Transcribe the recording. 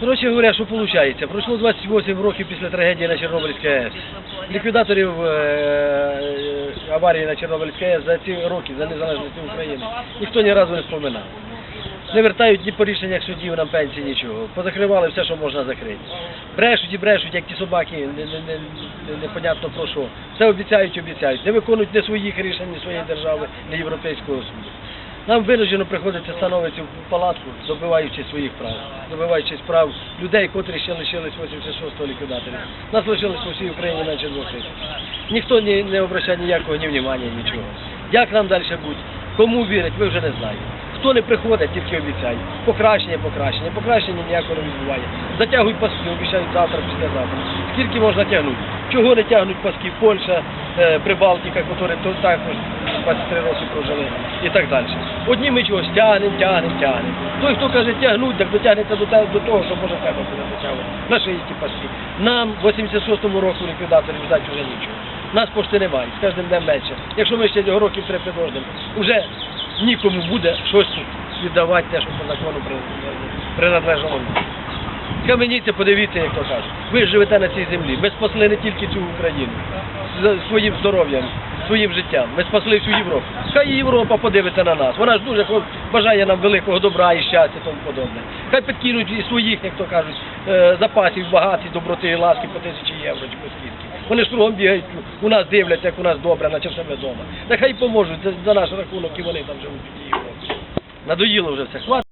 Коротше говоря, що виходить? Пройшло 28 років після трагедії на Чорнобильській АЕС. Ліквідаторів е, е, аварії на Чорнобильській АЕС за ці роки, за незалежність України, ніхто ні разу не споминав. Не вертають ні по рішеннях судів нам пенсії, нічого. Позакривали все, що можна закрити. Брешуть і брешуть, як ті собаки, не, не, не, не- непонятно про що. Все обіцяють, обіцяють. Не виконують ні своїх рішень, ні своєї держави, ні Європейського суду. Нам винуждено приходиться становитися в палатку, добиваючи своїх прав, добиваючи прав людей, котрі ще лишились 86-го ліквідаторів. Нас лишилось по всій Україні менше двох тисяч. Ніхто не, не обращає ніякого ні внимання, нічого. Як нам далі бути? Кому вірить, ми вже не знаємо. Хто не приходить, тільки обіцяє. Покращення, покращення, покращення ніякого не відбуває. Затягують паски, обіцяють завтра, післязавтра. Скільки можна тягнути? Чого не тягнуть паски? Польща, е, Прибалтика, які також 23 роки прожили і так далі. Одні ми чогось тягнемо, тягнемо, тягнемо. Той, хто каже тягнуть, так дотягнеться до, до того, що може треба буде дотягувати. На шиї ті паски. Нам в 86-му року ліквідаторів ждать вже нічого. Нас пошти немає, з кожним днем менше. Якщо ми ще років три підождемо, вже нікому буде щось тут віддавати те, що по закону при- принадлежало. нам. Каменіться, подивіться, як то кажуть. Ви живете на цій землі. Ми спасли не тільки цю Україну своїм здоров'ям, своїм життям. Ми спасли всю Європу. Хай Європа подивиться на нас. Вона ж дуже бажає нам великого добра і щастя тому подобне. Хай підкинуть і своїх, як то кажуть, е, запасів багаті, доброти і ласки по тисячі євро чи по скільки. Вони ж кругом бігають, у нас дивляться, як у нас добре, наче в себе вдома. Нехай поможуть за, наш рахунок і вони там живуть тій Європі. Надоїло вже все.